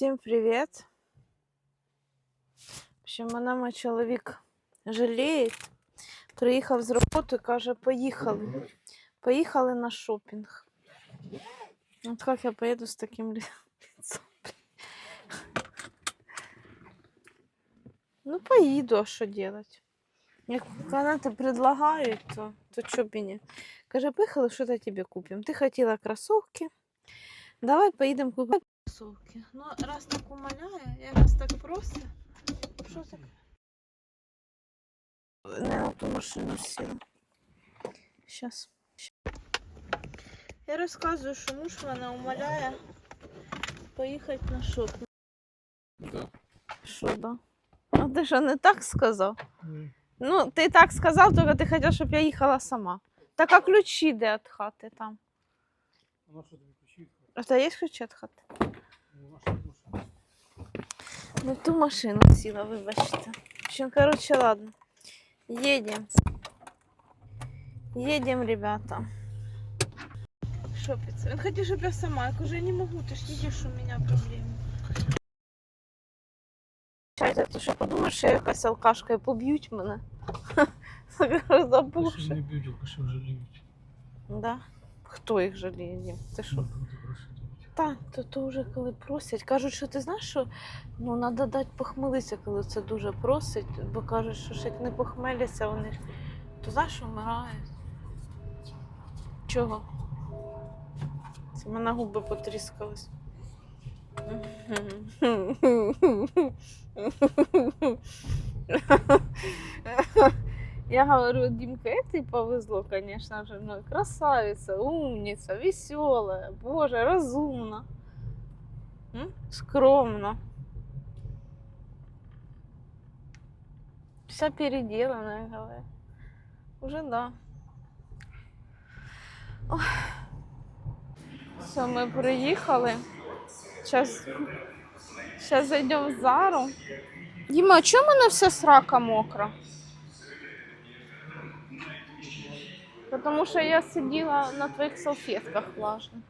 Всім привіт. Общем, мене мій чоловік жаліє. Приїхав з роботи, каже, поїхали. Поїхали на шопінг. От як я поїду з таким лицом? Ну, поїду, а що делать? Як канати предлагають, то, то чо б і ні. Каже, поїхали, що то тобі купимо. Ти хотіла кросовки. Давай поїдемо купимо кросовки. Ну, раз так умоляє, я раз так просить. Що таке? Не на ту машину сіла. Щас. Я розказую, що муж мене умоляє поїхати на шопінг. Да. Що, да? А ти що, не так сказав? Ну, ти так сказав, тільки ти хотів, щоб я їхала сама. Так а ключі де від хати там? А на що тобі ключі? А то є ключі від хати? Не ту машину сіла, вибачте. В общем, короче, ладно. Едем. Едем, ребята. Шопиться. Він хотів, щоб я сама. Я кажу, я не можу, ти ж видиш, у мене проблеми. Чайся, ти що подумаєш, що я якась алкашка і поб'ють мене? Ти Забувши. не б'ють, алкашів жаліють. Да? Хто їх жаліє, Дім? Ти що? Так, то, то вже коли просять. Кажуть, що ти знаєш, що ну, треба дати похмелитися, коли це дуже просить, бо кажуть, що ж як не похмеляться вони, то знаєш, вмирають. Чого? Це мене губи потріскались. Я говорю, Димка, это повезло, конечно же, ну, красавица, умница, веселая, боже, разумна, М? скромно. Вся переделанная, говорю. Уже да. Все, ми приїхали. Сейчас, сейчас зайдем в Зару. Дима, а чому мене вся срака мокра? Потому что я сидела на твоих салфетках влажных.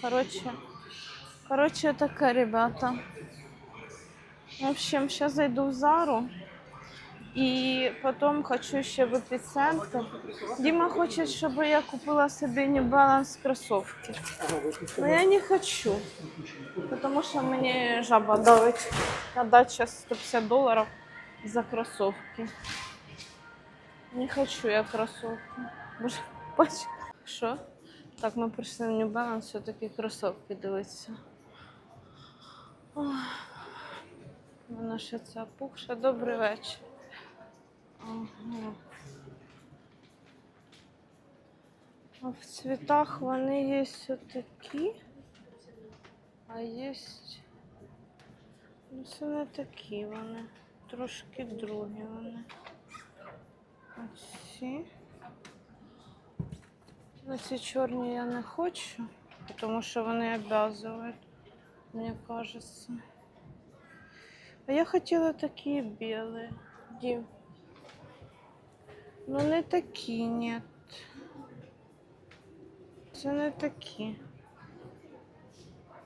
Короче, короче, такая, ребята. В общем, сейчас зайду в Зару. И потом хочу еще в эпицентр. Дима хочет, чтобы я купила себе New Balance кроссовки. Но я не хочу. Потому что мне жаба давить. Отдать сейчас 150 долларов за кроссовки. Не хочу я кроссовки. Боже, бач. Що? Так, ми прийшли в New Balance, все-таки кросовки дивитися. Вона ще це опухша. Добрий вечір. Ага. А в цвітах вони є такі, а є. Ну, це не такі вони. Трошки другі вони. Оці. Ну, ці чорні я не хочу, тому що вони обов'язують, мені кажеться. А я хотіла такі білі. Дім. Ну не такі, ні. Це не такі.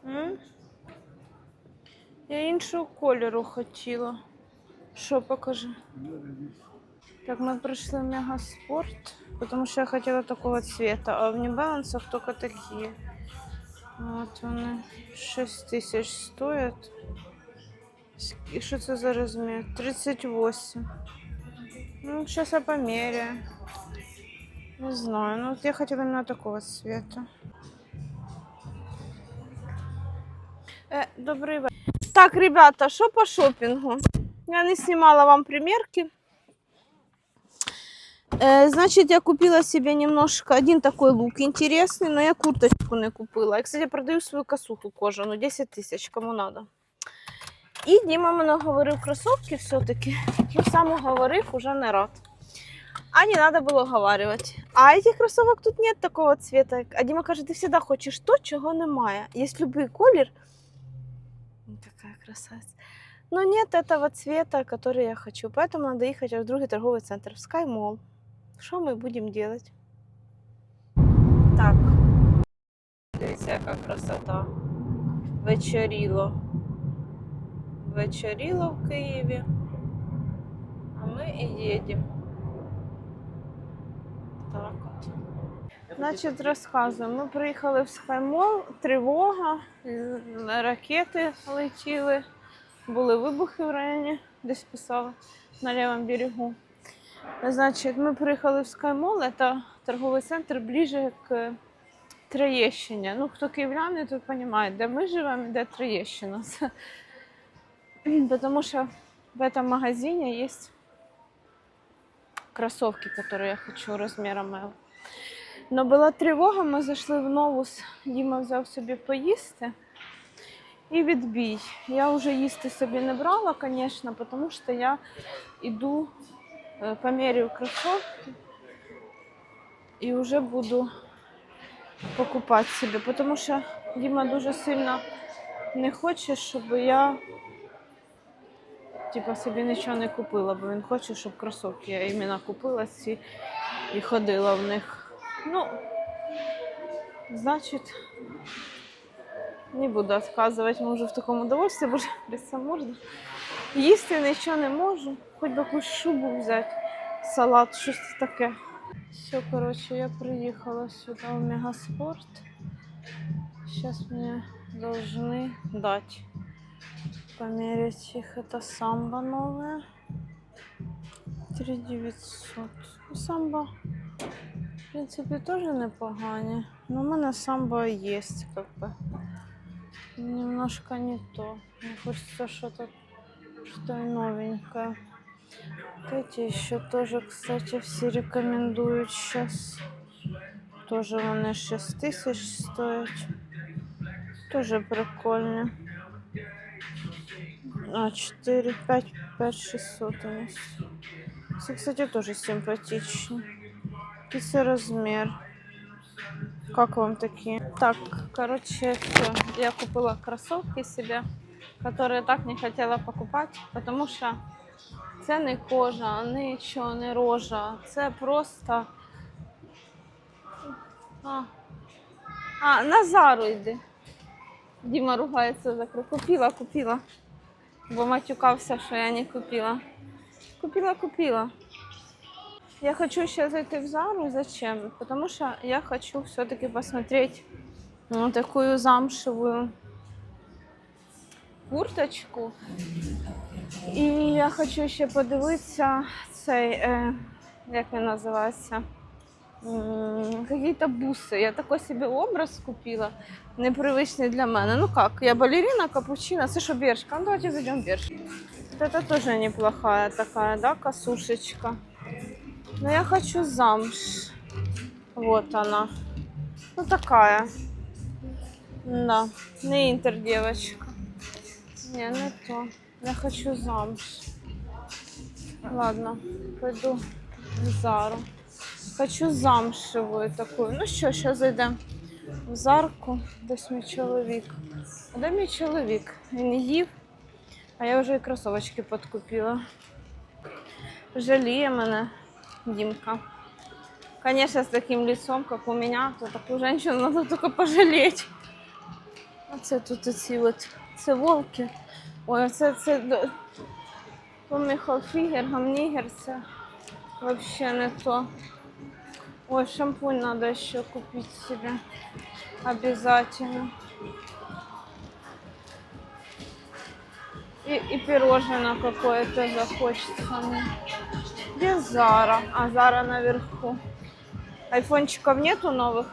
М? Я іншого кольору хотіла. Що покажи? Так, мы пришли в Мегаспорт, потому что я хотела такого цвета, а в Небалансах только такие. Вот вони 6 тисяч стоять. І що це за розмір? 38. Ну, сейчас я померяю. Не знаю, ну вот я хотела именно такого цвета. Э, добрый вечер. Так, ребята, что по шопингу? Я не снимала вам примерки. Э, Значит, я купила себе немножко один такой лук интересный, но я курточку не купила. Я, кстати, продаю свою косуху кожану, 10 тысяч, кому надо. І Діма мене говорив кроссовки все-таки. Ну, сам говорив, уже не рад. А не надо было уговаривать. А этих кроссовок тут нет такого цвета. А Дима каже, ти всегда хочеш то, чого немає. Є любий колір. Ну, Такая красавица. Но нет этого цвета, который я хочу. Поэтому надо ехать в другой торговый центр, в Sky Mall. Что мы будем делать? Так. Дивіться, яка красота. вечоріло. Вечоріло в Києві. А ми і їдемо. Так от. Значить, розказую. Ми приїхали в Скаймол, тривога, ракети летіли, були вибухи в районі, десь писали на лівому берегу. Значить, ми приїхали в Скаймол, це торговий центр ближе к Троєщині. Ну, хто київляни, то розуміє, де ми живемо, де Троєщина. Потому что в этом магазине есть кроссовки, которые я хочу размером L. Но була тривога, ми зайшли в новус, Діма взяв собі поїсти і відбій. Я вже їсти собі не брала, звісно, тому що я йду е, поміряю кросовки і вже буду покупати собі, тому що Діма дуже сильно не хоче, щоб я типа собі нічого не купила, бо він хоче, щоб кросовки я іменно купила ці і ходила в них. Ну, значить, не буду відказувати можу в такому удовольствии, бо ж можна. Їсти нічого не можу, хоч би якусь шубу взяти, салат, щось таке. Все, коротше, я приїхала сюди в Мегаспорт. Сейчас мне должны дать померить их. Это самбо новое. 3900. Ну, Самбо, в принципе, тоже непогані. Но у мене самбо есть, как бы. Немножко не то. Мне хочется что-то что новенькое. Эти еще тоже, кстати, все рекомендуют сейчас. Тоже вони 6 тисяч стоять. Тоже прикольно. А, 4, 5, 5, 600 у нас. Це, кстати, тоже симпатичні. Який це розмір? Как вам такие? Так, короче, все. Я купила кроссовки себе, которые так не хотела покупать, потому что це не кожа, нічого, не рожа. Це просто. А, а на Зару йди. Діма ругається за Купила, купила. Бо матюкався, що я не купила. Купила, купила. Я хочу сейчас зайти в Зару. Зачем? Потому что я хочу все-таки посмотреть ну, такую замшевую курточку. І я хочу ще подивитися цей, е, як він називається, М, какие-то бусы. Я такой себе образ купила, непривычный для мене. Ну как, я балерина, капучино, це що бершка? Ну давайте зайдем в бершку. Вот это тоже неплохая такая, да, косушечка. Но я хочу замш. Вот она. Ну такая. Да, не интер девочка. Не, не то. Я хочу замуж. Ладно, пойду в Зару. Хочу замшевую такую. Ну що, зараз зайдемо в зарку. Десь мій чоловік. А де мій чоловік? Він їв, а я вже і кросовочки подкупила. Жаліє мене Дімка. Конечно, с таким лицом, как у меня, то такую женщину надо только пожалеть. А це тут оці от це волки. Ой, це це Томмі Холфігер, Гамнігер, це вообще не то. Ой, шампунь надо еще купить себе. Обязательно. И, и пирожное какое-то захочется мне. Где Зара? А, Зара наверху. Айфончиков нету новых?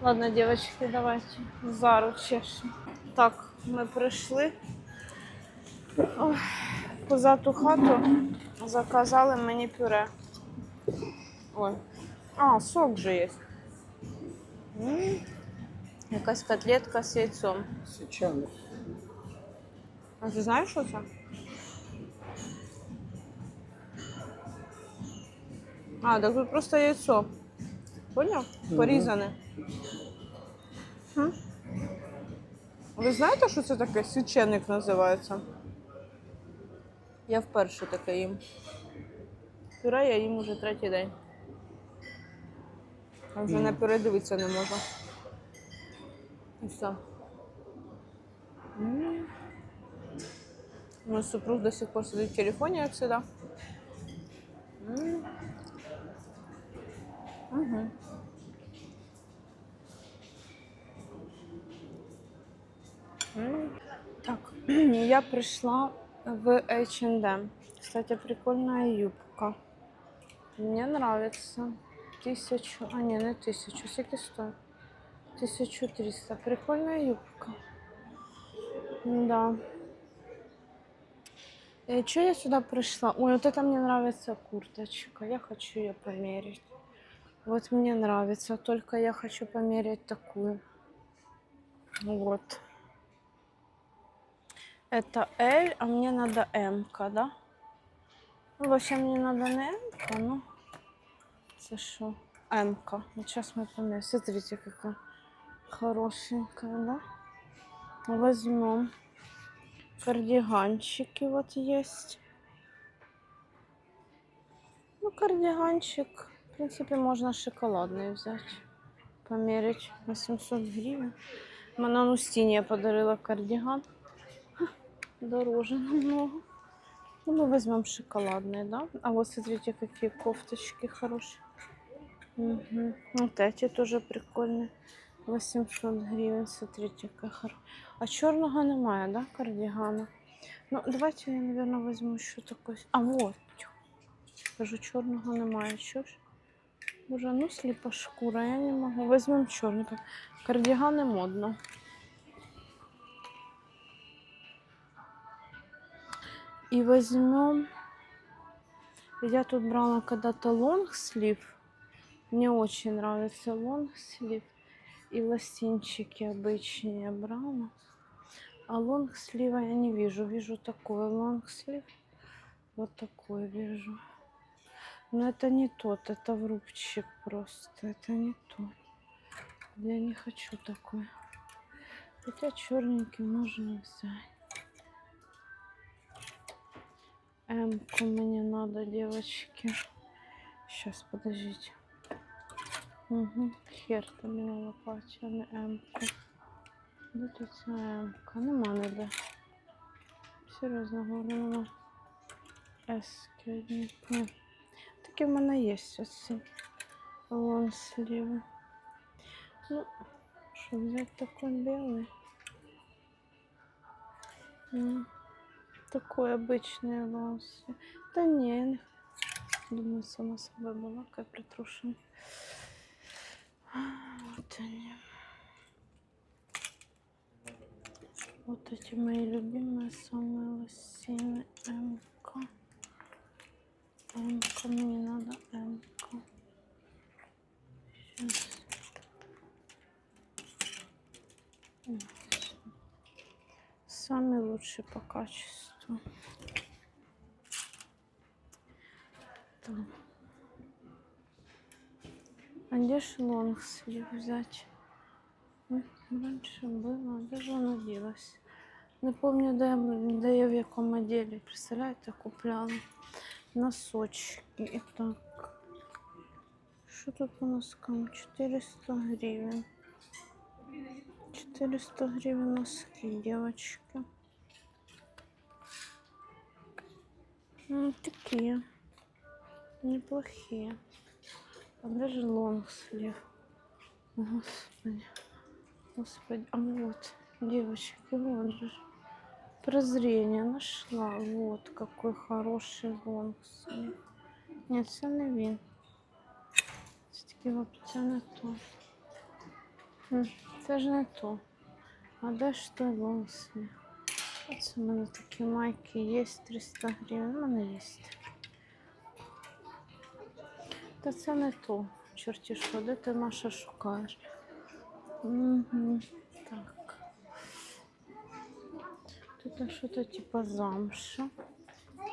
Ладно, девочки, давайте Зару чешем. Так, ми прийшли. Ой, позату хату заказали мені пюре. Ой. А, сок же є. М, Якась котлетка з яйцом. Січани. А ти знаєш, що це? А, так тут просто яйцо. Поняв? Порізане. Хм. Ви знаєте, що це таке? Свіченик називається. Я вперше таке їм. Пюре я їм уже третій день. А вже не передивитися не можу. І все. М. Мой супруг до сих пор сидит в телефоне, как всегда. М. Мгм. я пришла в H&M. Кстати, прикольная юбка. Мне нравится. Тысячу, а не, не тысячу, сколько стоит? 1300. Прикольная юбка. Да. И что я сюда пришла? Ой, вот это мне нравится курточка. Я хочу ее померить. Вот мне нравится. Только я хочу померить такую. Вот. Это L, а мне надо М, да? Ну, вообще мне надо не М, ну. Это что? М. -ка. Вот сейчас мы померяем. Смотрите, какая хорошенькая, да? Возьмем. Кардиганчики вот есть. Ну, кардиганчик, в принципе, можно шоколадный взять. Померить 800 гривен. Мене Устинья подарила кардиган. Ха, Дороже намного. Ну, мы возьмем шоколадный, да? А вот смотрите, какие кофточки хорошие. Мгм. Вот эти тоже прикольные. 800 гривен, смотрите, какая хорошая. А чорного немає, да, кардігана? Ну, давайте я, наверное, возьму ще такой. А, вот. тьфу. Кажу, чорного немає. Що ж? Боже, ну сліпа шкура, я не можу. Возьмем чорний. Кардігани модно. И возьмем... Я тут брала когда-то лонгслив. Мне очень нравится лонгслив. И лосинчики обычные брала. А лонгслива я не вижу. Вижу такой лонгслив. Вот такой вижу. Но это не тот, это врубчик просто. Это не тот. Я не хочу такой. Хотя черненький можно взять. М-ку мне надо, девочки. Сейчас, подождите. Угу. Хер тобі на лопаті, а М-ку. Де тут ця М-ка? Нема ніде. Серйозно говорю, нема. С-ки одні. Ні. Такі в мене є оці лонсліви. Ну, що взяти такой белый? Такой обычный лонслив. Да не, думаю, сама собой была, как притрушена. Вот они. Вот эти мои любимые самые лосины. МК. МК, мне надо МК. Сейчас. Самые лучшие по качеству. Так. А где ж лонгслив взять? Раньше было, даже оно делось. Не помню, де, я де я в якому отделе. Представляєте, купляла носочки. І так. Що тут по носкам? 400 гривен. 400 гривен носки, девочки. Такие. Неплохие. А даже лонгслив. Господи. Господи. А вот, девочки, вот же. Прозрение нашла. Вот какой хороший лонгслив. Нет, це не він. Це таки це не то. Це ж не то. А де ж той лонгслив? Оце в мене такі майки є 300 гривень. У мене є. Та це не то. Чорті що, де ти Маша шукаєш? Угу. Так. Тут что-то типа замша.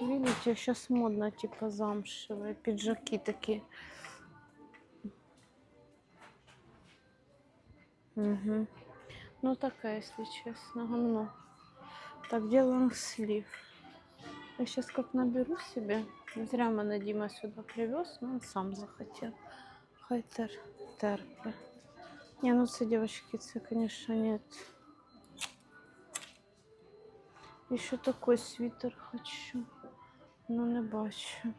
Видите, сейчас модно типа замшевые пиджаки такие. Угу. Ну такая, если честно, гамно. Так, делаем слив. Я сейчас как наберу себе. Зря мене Дима сюда привез, но он сам захотел. Хай тер, терпи. Не, ну це, девочки, це, конечно, нет. І ще такий світер хочу. Ну не бачу.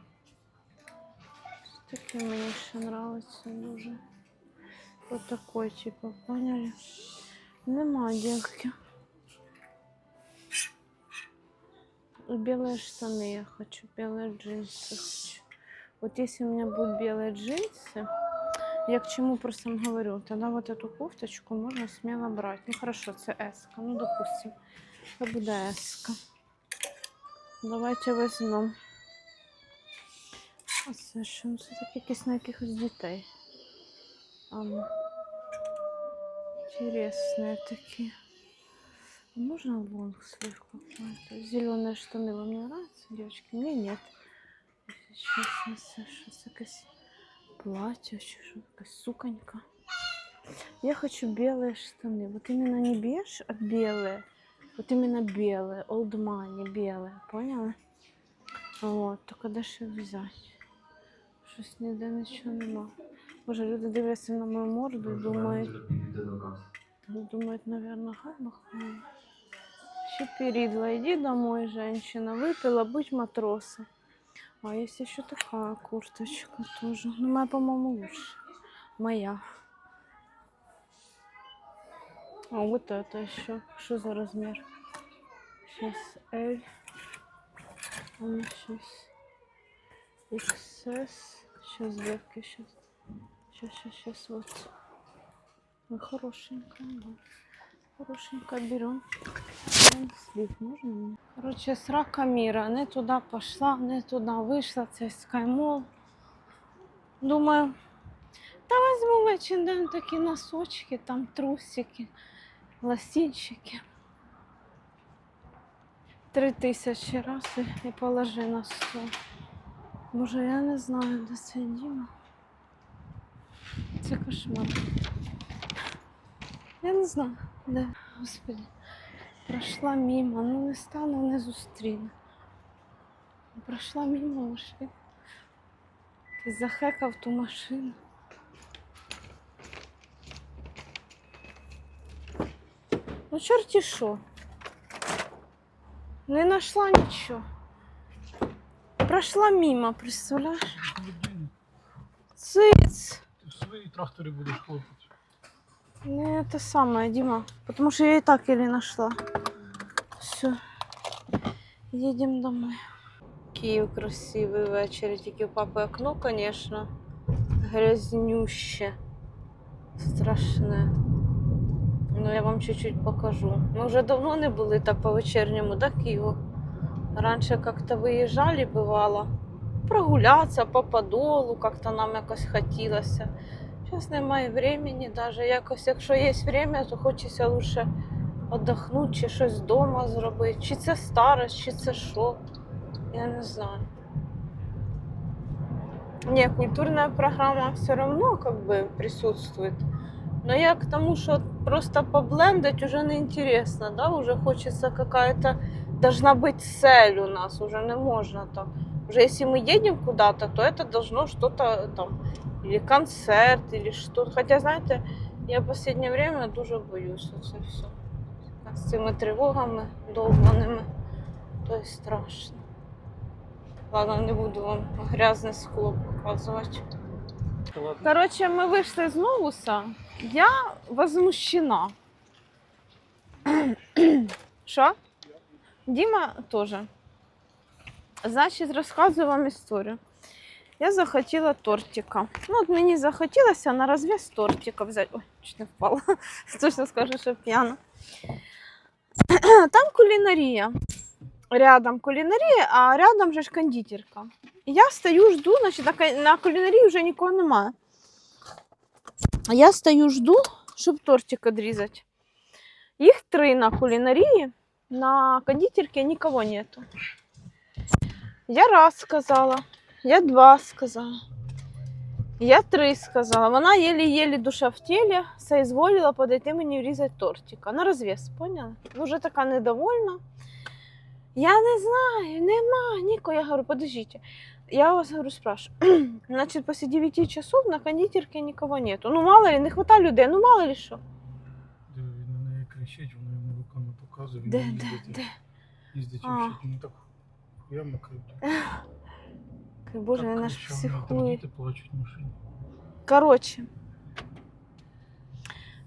Ось Такий мені ще нравиться дуже. Ось такой, типу, поняли? Нема дівки. И белые штаны я хочу, белые джинсы хочу. Вот если у меня будут белые джинсы, я к чему просто вам говорю, тогда вот эту кофточку можно смело брать. Ну хорошо, это S, ну допустим, это будет S. Давайте возьмем. А це що? Ну, Це такі якісь на якихось дітей. А, ну. Интересные такие. А Можно лонгслив какой-то? Зеленые штаны вам не нравятся, девочки? Мне нет. Если честно, це щось якесь платье, чи що якась суконька. Я хочу белые штаны. Вот именно не беж, а белые. Вот именно белые, old money, белые, поняла? Вот, только де ще взяти? Щось ніде нічого нема. Боже, люди дивляться на мою морду і думають, думають, наверное, хай махаю. Щеперидла, иди домой, женщина. Выпила, будь матросом. А есть еще такая курточка тоже. Ну, моя, по-моему, лучше. Моя. А вот это еще. Что за размер? Сейчас L. А ну сейчас. XS. Сейчас, девки, сейчас. Сейчас, сейчас, сейчас, вот. Хорошенькая, да. Хорошенькая берем. Слив можно? Короче, срака мира. Не туда пошла, не туда вийшла. Це скаймол. Думаю, та візьму в H&M такі носочки, там трусики, лосінчики. Три тисячі раз і, і положи на стол. Боже, я не знаю, де це Діма. Це кошмар. Я не знаю, де. Господи. Пройшла мимо, ну не стану, не зустріну. Пройшла мимо машин. Ти захекав ту машину. Ну, чорті що. Не знайшла нічого. Пройшла мимо, представляєш? Циц. Ти в свої трактори будеш хлопати. Не те саме, Дима. Потому что я и так еле нашла. Все. Едем домой. Київ красивий вечір. Тільки у папи окно, звісно. Грязнюще. Страшне. Ну, я вам чуть-чуть покажу. Ми вже давно не були так по вечірньому, да, Києву? Раніше як-то виїжджали, бувало. Прогулятися по подолу, як-то нам якось хотілося. Зараз немає времени даже. Якось, якщо є время, то хочеться лучше віддохнути чи щось вдома зробити. Чи це старость, чи це що. Я не знаю. Не, культурная программа все равно как бы присутствует. Но я к тому, что просто поблендать уже неинтересно, да, уже хочется какая-то, должна быть цель у нас, уже не можно так. Уже если мы едем куда-то, то это должно что-то там, или концерт, или что. Хотя, знаєте, я в последнее время дуже боюсь це все. З цими тривогами довбаними. То є страшно. Ладно, не буду вам грязне скло показувати. Та ладно. Коротше, ми вийшли з новуса. Я возмущена. Що? Діма теж. Значить, розказую вам історію. Я захотіла тортика. Ну, от мені захотілося на розв'яз тортика взяти. Ой, чуть не впала. Точно скажу, що п'яна. Там кулінарія. Рядом кулінарія, а рядом же ж кондитерка. І Я стою, жду, значить, на, ка- на кулінарії вже нікого немає. А Я стою, жду, щоб тортик відрізати. Їх три на кулінарії, на кондитерці нікого нету. Я раз сказала, я два сказала, я три сказала. Вона єлі-єлі душа в тілі соизволила подойти мені врізати тортика. На розв'яз, поняла? Уже така недовольна. Я не знаю, нема нікого. Я говорю, подождите. Я вас говорю, спрашиваю. Значит, после 9 часов на кондитерке никого нету. Ну, мало ли, не хватає людей, ну мало ли що. Він на неї кричить, вона йому руками показує, він Де, не де, де? Їздить А. ну так я мокрий. Боже, мене там психує. Плачуть в машині. Коротше.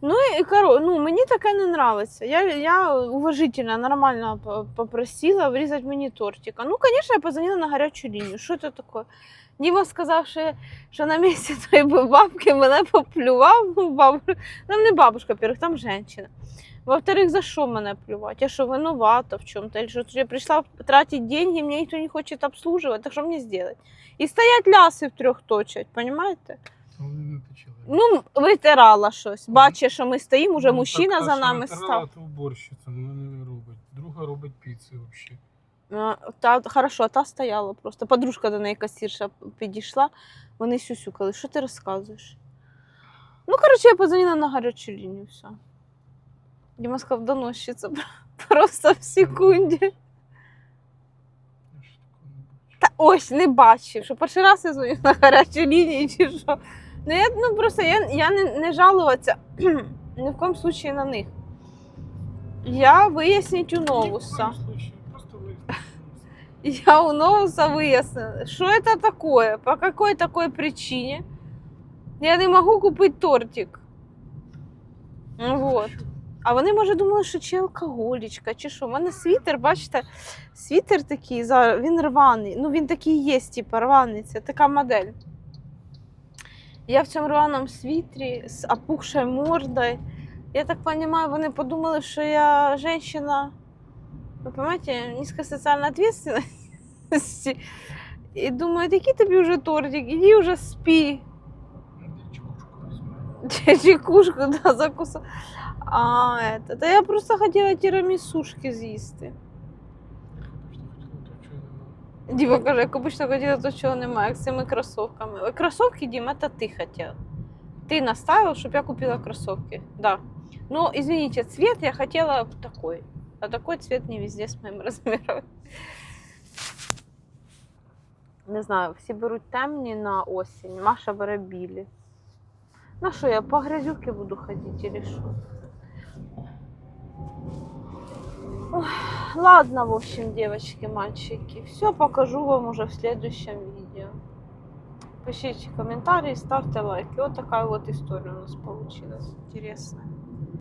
Ну і коро... ну, мені таке не нравиться. Я, я уважительно, нормально попросила врізати мені тортика. Ну, звісно, я позвонила на гарячу лінію. Що це таке? Діма сказав, що, що на місці тої бабки мене поплював. Ну, баб... Там не бабушка, во-первых, там жінка. Во-вторых, за що мене плювати? Я що винувата в чому-то? Или я прийшла тратить деньги, мене ніхто не хоче обслуживать, так що мені зробити? І стоять ляси в трьох точать, понимаете? Почали. Ну, витирала щось. Бачить, що ми стоїмо, уже Ну, мужчина так, за нами став. то уборщиця, вона не робить. Друга робить піци взагалі. А, Та, хорошо, та стояла просто. Подружка до неї касірша підійшла, вони сюсюкали. Що ти розказуєш? Ну, коротше, я позвонила на гарячу лінію, все. Діма сказав, доносчиця просто в секунді. Та ось не бачив, що перший раз я дзвоню на гарячу лінію чи що. Ну, я, ну просто я, я не, не жалуватися ні в коєму случаї на них. Я виясніть у Новуса. Я у Новуса выяснила, что это такое, по какой такой причине. Я не можу купити тортик. Ну, Вот. А вони, може, думали, що чи алкоголічка, чи що. У мене світер, бачите, світер такий, він рваний. Ну, він такий є, типу, рваний. Це така модель. Я в цьому рваному світрі з опухшою мордою. Я так розумію, вони подумали, що я жінка, ви розумієте, низькосоціальна відповідальності. І думають, який тобі вже тортик, іди вже чекушку. Чекушку да, закусу. А, это, та я просто хотіла тірамісушки з'їсти. Діма каже, як обично хотіла, то чого немає, як з цими кросовками. Ой, Кросовки, Дім, это ти хотів. Ти наставив, щоб я купила кросовки. Да. Ну, извините, цвет я хотела такой. А такой цвет не везде з моїм розміром. Не знаю, всі беруть темні на осінь. Маша бере білі. Ну що, я по грязюки буду ходити или що? Ой, Ладно, в общем, девочки, мальчики. Все покажу вам уже в следующем видео. Пишите комментарии, ставьте лайки. Вот такая вот история у нас получилась. Интересная.